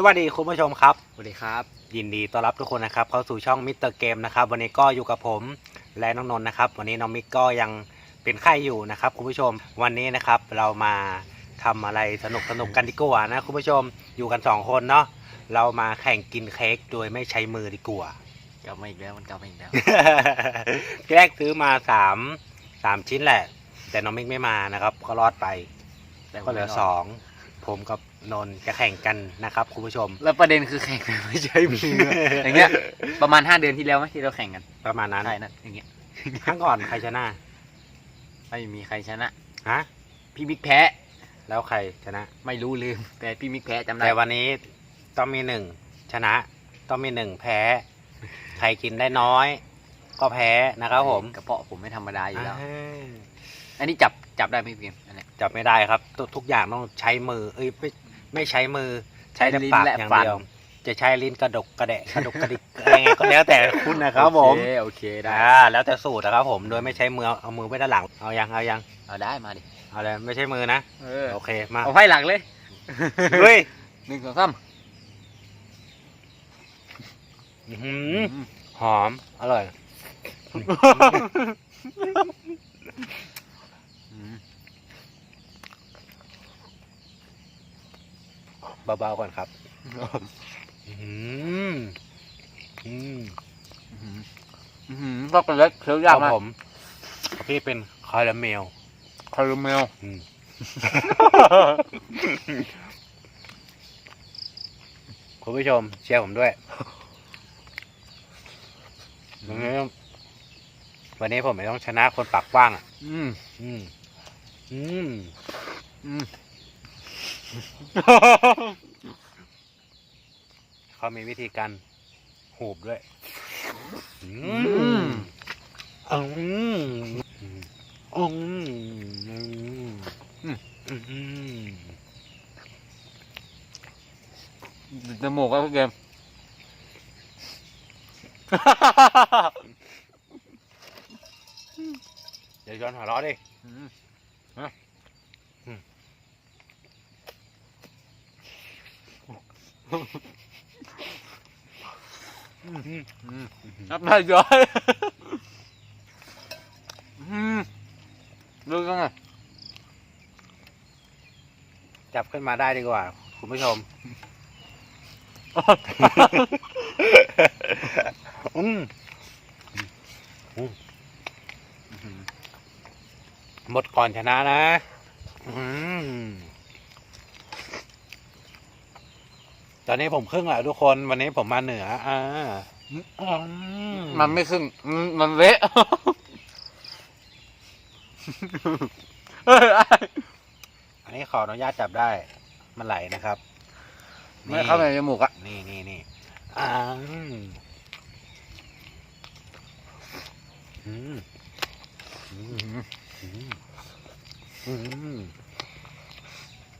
สวัสดีคุณผู้ชมครับ สวัสดีครับ ยินดีต้อนรับทุกคนนะครับ เข้าสู่ช่องมิสเตอร์เกมนะครับ วันนี้ก็อยู่กับผมและน้องนนท์นะครับ วันนี้น้องมิกก็ยังเป็นไข้อยู่นะครับคุณผู้ชม วันนี้นะครับเรามาทำอะไรสนุกสนุกกันดีกว่านะคุณผู้ชม อยู่กันสองคนเนาะ เรามาแข่งกินเค้กโดยไม่ใช้มือดีกว่า กลับมาอีกแล้วมันกลับมาอีกแล้วที่แรกซื้อมาสามสามชิ้นแหละ แต่น้องมิกไม่มานะครับ ก็รอดไป แต่ก็เหลือสอง ผมกับนนท์จะแข่งกันนะครับคุณผู้ชม แล้วประเด็นคือแข่งกันไม่ใช่มืออย่างเงี้ยประมาณห้าเดือนที่แล้วไหมที่เราแข่งกันประมาณนั้นใช่นั่นอย่างเงี้ยครั้งก่อนใครชนะไม่มีใครชนะฮะพี่มิกแพ้ แล้วใครชนะ ไม่รู้ลืม แต่พี่มิกแพ้จำได้แต่วันนี้ต้องมีหนึ่งชนะ ต้องมีหนึ่งแพ้ ใครกินได้น้อย ก็แพ้นะครับผมกระเพาะผมไม่ธรรมดาอยู่แล้วอ่าอันนี้จับ จับได้ไหมพี่เกมอันเนี้ยจับไม่ได้ครับทุกทุกอย่างต้องใช้มือ เอ้ยไม่ไม่ใช้มือ ใช้แต่ลิ้นปากและอย่างฟันเดียว จะใช้ลิ้นกระดกกระแดะกระดกกระดิกอะไรไงก็แล้วแต่คุณนะครับผมโอเคโอเคได้อ่าแล้วแต่สูตรนะครับผมโดยไม่ใช้มือเอามือไว้ด้านหลังเอายังเอายังเอาได้มาดิเอาเลยไม่ใช้มือนะเออโอเคมาเอาไพ่หลังเลยเฮ้ยหนึ่งสองสามอื้อหือหอม อร่อย อืม เบาๆก่อนครับอืมอืมอืมอืมก็เป็นเล็กเคี้ยวยากของมากผมของพี่เป็นคาราเมลคาราเมลอืมคุณผู้ชมเชียร์ผมด้วยวันนี้วันนี้ผมไม่ต้องชนะคนปากกว้างอะ อืม อืม อืม อืม เขามีวิธีการหูบด้วยอือืมอืมอืมอืมอืมจมูกก็พี่เกมเดี๋ยวย้อนหัวเราะดิอืม อืม อืม นับได้ย้อยอืมดูกันไงจับขึ้นมาได้ดีกว่า คุณผู้ชมอืมหมดก่อนชนะนะอตอนนี้ผมครึ่งแล้วทุกคน วันนี้ผมมาเหนือ อ่า มมันไม่ครึ่งมันมันเละเฮ้ยอันนี้ขออนุญาตจับได้ มันไหลนะครับไม่เข้าไปในจมูกอะนี่นี่นี่อ่าอืมอืมอืมอืม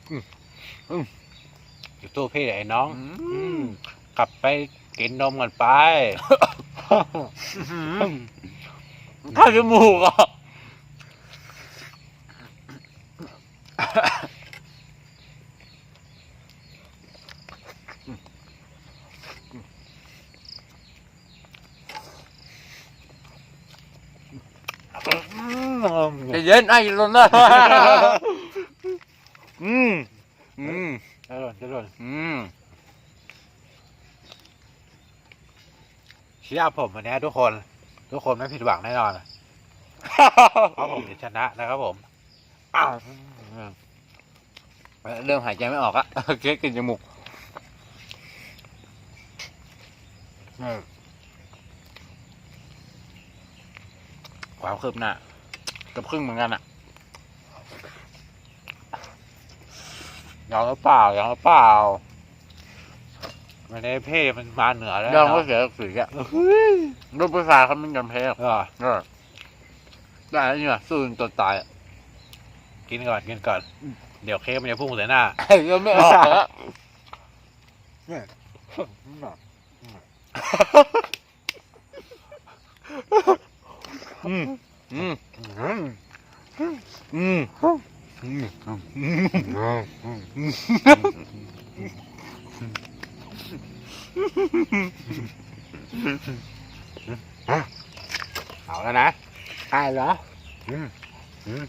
อืมอืมอยู่ตู้พี่ไอ้น้องอืมกลับไป กินนมกันไปเข้าจมูกอะใจเย็นไอ้ลนนะอืมอืม จะหล่นจะหล่น อืม เชื่อผมวันนี้ทุกคน ทุกคนไม่ผิดหวังแน่นอนเพราะผมจะชนะนะครับผมอ้าวเริ่มหายใจไม่ออกอะเก๊กกินจมูกความคืบหน้าเกับครึ่งเหมือนกันอะยังหรือเปล่ายังหรือเปล่า วันนี้พี่มันมาเหนือแล้วยังก็เนาะเสียสีอะรูปผู้ชายเขาไม่ยอมแพ้หรอกเออเออได้แล้วนี่ว่ะสู้จนตัวตายอะกินก่อนกินก่อน เดี๋ยวเค้กมันจะพุ่งใส่หน้าไอ้ก็ไม่ออกอะอืมอืมอืมอืมอืม เอาแล้วนะใช่เหรออืมอืม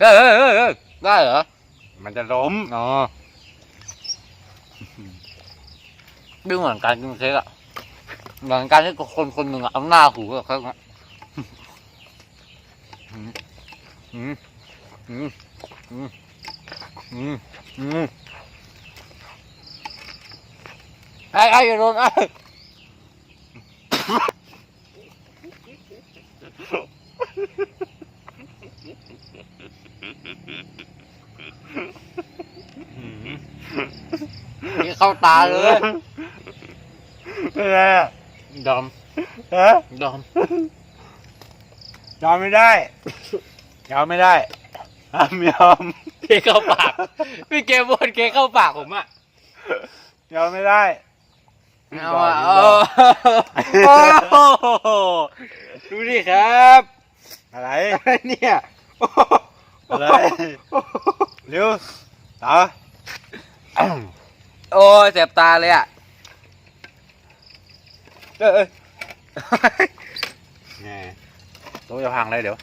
เออเออเออเออได้เหรอ มันจะล้มอ๋อดูเหมือนการกินเค้กอะเหมือนการที่คนคนหนึ่งอะเอาหน้าหูกับเค้กอะอืม อืมอืมอืมอืมอืมไอ้ไอ้อย่าโดนไอ้นี่เข้าตาเลยเป็นไรอะดอมฮะดอมยอมไม่ได้ ยอมไม่ได้ห้ามยอมเค้กเข้าปากพี่เกมบนเค้กเข้าปากผมอะยอมไม่ได้เอาอะโอ้โหดูดิครับอะไรเนี่ยอะไรเร็วต่อโอ้ยเจ็บตาเลยอะเออเออแหมโต๊ะจะพังเลยเดี๋ยว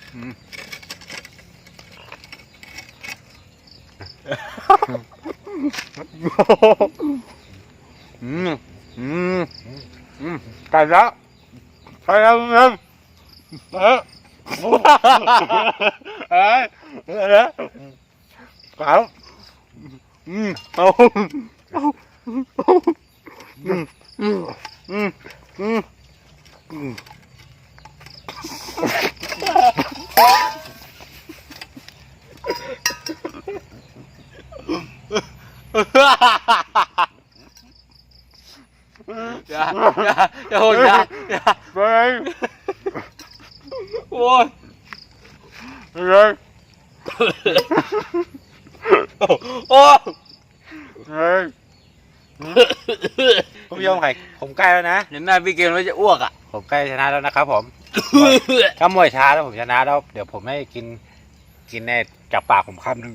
อืมอืมอืมไก่แล้วไก่แล้วมึงเอ อย่าอืมเอาอืมอืมอืมอืมอืมอย่าอย่าโหดอย่าอย่าไปโอ้ยเลยโอ้ยเลยคุณผู้ชมไข่ผมใกล้แล้วนะเห็นหน้าพี่เกมแล้วจะอ้วกอะผมใกล้ชนะแล้วนะครับผมถ้ามวยช้าแล้วผมชนะแล้ว เดี๋ยวผมให้กินกินในจับปากผมคำหนึ่ง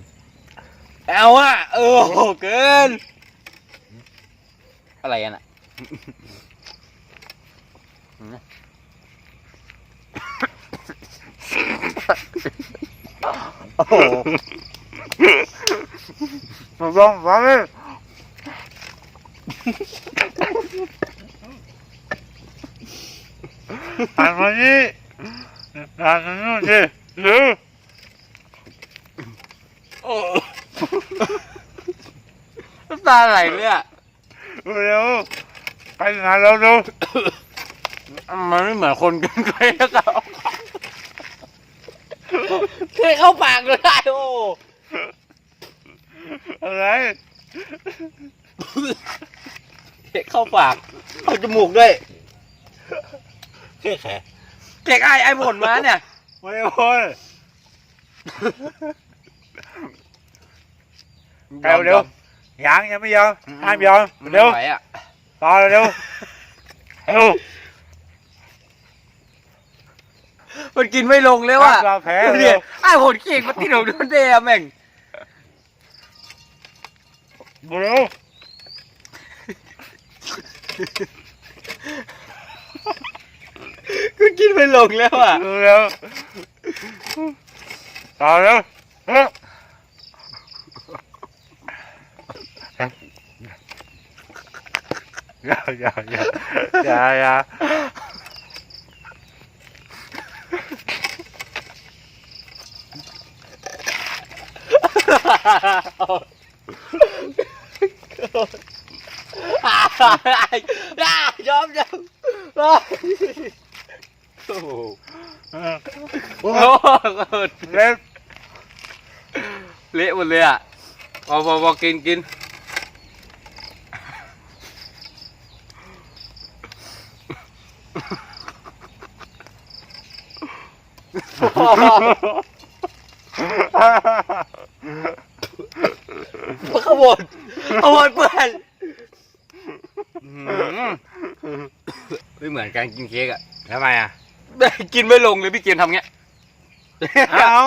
เอาอะเออโหเกิน อะไรกันอะโอ้โหผมลองฟังเลยหันมานี่หันมาโน่นสิเร็วโอ้ น้ำตาไหลเลยอะเร็วไปงานเราเร็วมันไม่เหมือนคนกินเค้กอะเค้กเข้าปากเลยได้โอ้อะไรเค้กเข้าปากเอาจมูกด้วยเค้กแขเค้กไอ้ไอ้ผลมาเนี่ยไม่ได้พูด เร็วเร็วยังยังไม่ยอมห้ามยอมเร็วไหวอะต่อเร็วเร็วมันกินไม่ลงแล้วห้าอะมยอมแพ้ดูดิเร็วไอ้ผลเค้กมันติดหนูโดนเดะแม่งเร็วกูกินไม่ลงแล้วอะเร็วเร็วต่อเร็วเร็ว อย่าอย่าอย่าอย่าอย่ายอมยอมโอ้โหโอ้โหเร็วเละหมดเลยอะพอพอพอกินกิน ขบวนขบวนเปื่อนไม่เหมือนการกินเค้กอะทำไมอะ กินไม่ลงเลยพี่เกียนทำเงี้ย เอา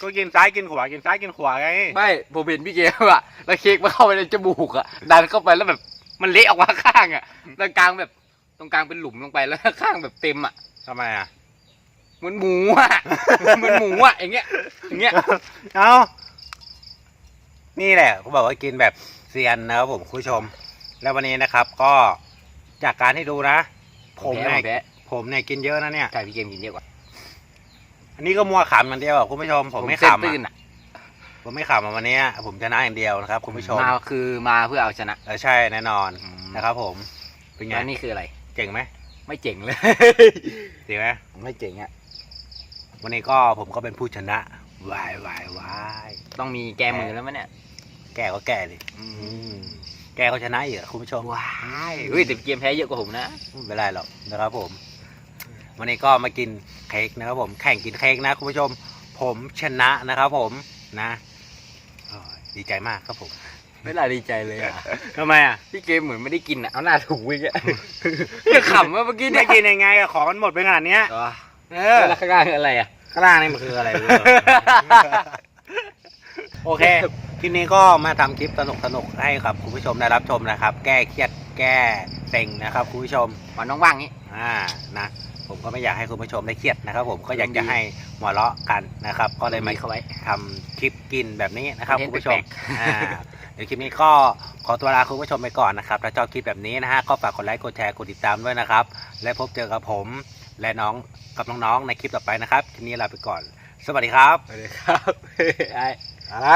ก็กินซ้ายกินขวากินซ้ายกินขวาไง ไม่ผมเห็นพี่เกมอะแล้วเค้กมันเข้าไปในจมูกอะดันเข้าไปแล้วแบบมันเละออกมาข้างอะตรงกลางแบบตรงกลางเป็นหลุมลงไปแล้วข้างแบบเต็มอะทำไมอะเห มือนหมูอะเหมือนหมูอะอย่างเงี้ยอย่างเงี้ยเอานี่แหละเขาบอกว่ากินแบบเซียนนะครับผมคุณผู้ชม แล้ววันนี้นะครับ ก็จากการที่ดูนะ ผมแพ้เนี่ยแพ้ผมเนี่ยกินเยอะนะเนี่ย ใช่พี่เกมกินเยอะกว่า อันนี้ก็มัวขำอย่างเดียวอะคุณผู้ชม ผมไม่เส้นขำตื้นอะอะผมไม่ขำอะวันนี้ผมชนะอย่างเดียวนะครับ คุณผู้ชมมาคือมาเพื่อเอาชนะเออใช่แน่นอนนะครับ ผม เป็นไงแล้วนี่คืออะไร เจ๋งไหมไม่เจ๋งเลย เจ๋งไหมไม่เจ๋งอะ วันนี้ก็ผมก็เป็นผู้ชนะวายวายวายต้องมีแก้มือแล้วมั้ยเนี่ย แก่ก็แก่ดิอืมแกก็ชนะอีกอะคุณผู้ชมว้ายเฮ้ยแต่พี่เกมแพ้เยอะกว่าผมนะไม่เป็นไรหรอกนะครับผม วันนี้ก็มากินเค้กนะครับผม แข่งกินเค้กนะคุณผู้ชม ผมชนะนะครับผมนะโอ้ยดีใจมากครับผมไม่น่าดีใจเลยอะทำไมอะพี่เกมเหมือนไม่ได้กินอะเอาหน้าถูอีกอะอย่าขำว่าเมื่อกี้ไม่เนี่ยกินยังไงอะของมันหมดไปขนาดเนี้ยอ๋อ เออแล้วข้างล่างคืออะไรอะข้างล่างนี่มันคืออะไรไม่รู้ โอเค คลิปนี้ก็มาทำคลิปสนุกสนุกๆ ให้กับคุณผู้ชมได้รับชมนะครับ แก้เครียดแก้เซ็งนะครับคุณผู้ชมวันว่างๆนี้ อ่า นะ ผมก็ไม่อยากให้คุณผู้ชมได้เครียดนะครับผมก็อยากจะให้หัวเราะกันนะครับ ก็เลยมาเข้าไว้ทำคลิปกินแบบนี้นะครับคอนคุเทนต์ณผู้ชมแปลกอ่า เดี๋ยวคลิปนี้ก็ขอตัวลาคุณผู้ชมไปก่อนนะครับ ถ้าชอบคลิปแบบนี้นะฮะ ก็ฝากกดไลค์ กดแชร์ กดติดตามด้วยนะครับ และพบเจอกับผม และน้องกับน้องๆในคลิปต่อไปนะครับคลิปนี้ลาไปก่อน สวัสดีครับ สวัสดีครับไอ้อะไร